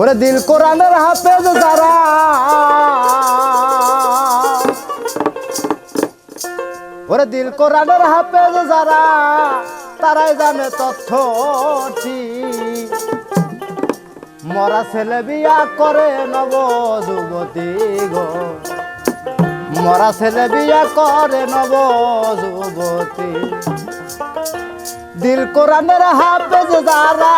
ওরে দিল কোরআনের হাফেজ যারা। ওরে দিল কোরআনের হাফেজ যারা, তারাই জানে তথ্যটি মরা ছেলে বিয়া করে নব যুবতী গো। মরা ছেলে বিয়া করে নব যুবতী দিল কোরআনের হাফেজ যারা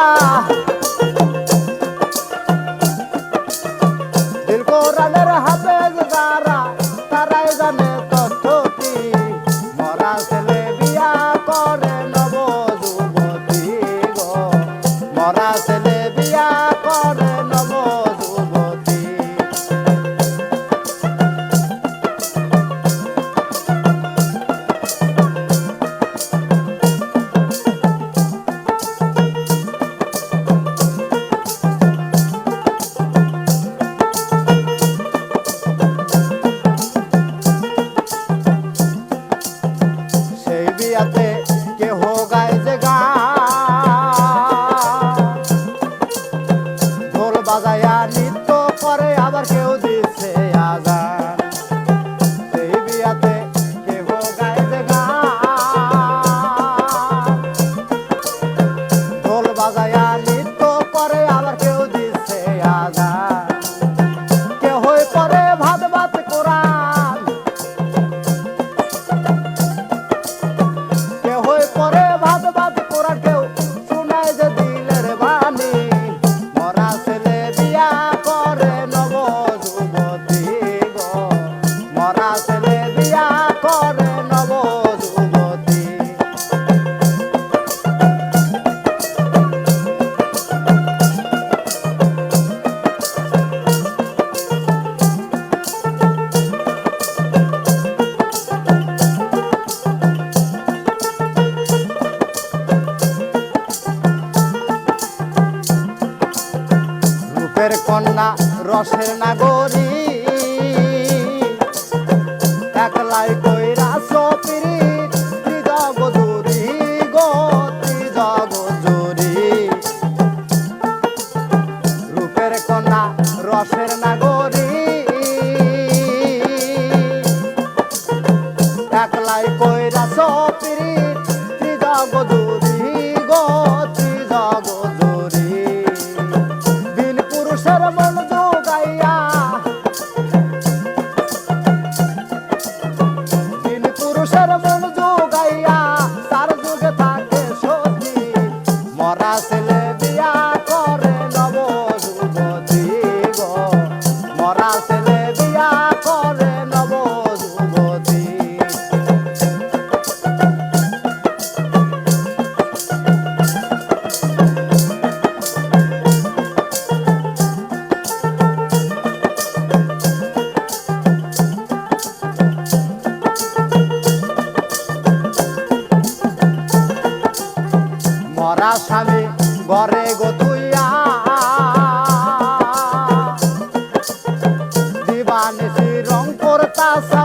পরে আবার কেউ দিচ্ছে আজান রূপের কন্যা রসের নাগরী। একলাই set up. i'll passa.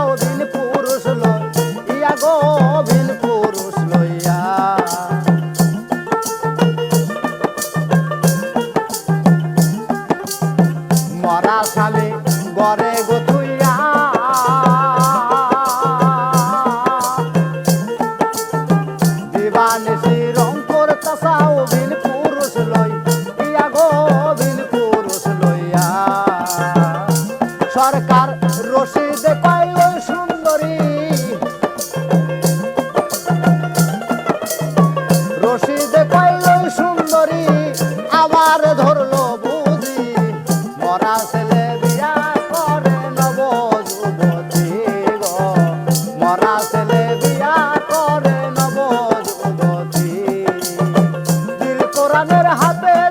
কোরআনের হাতে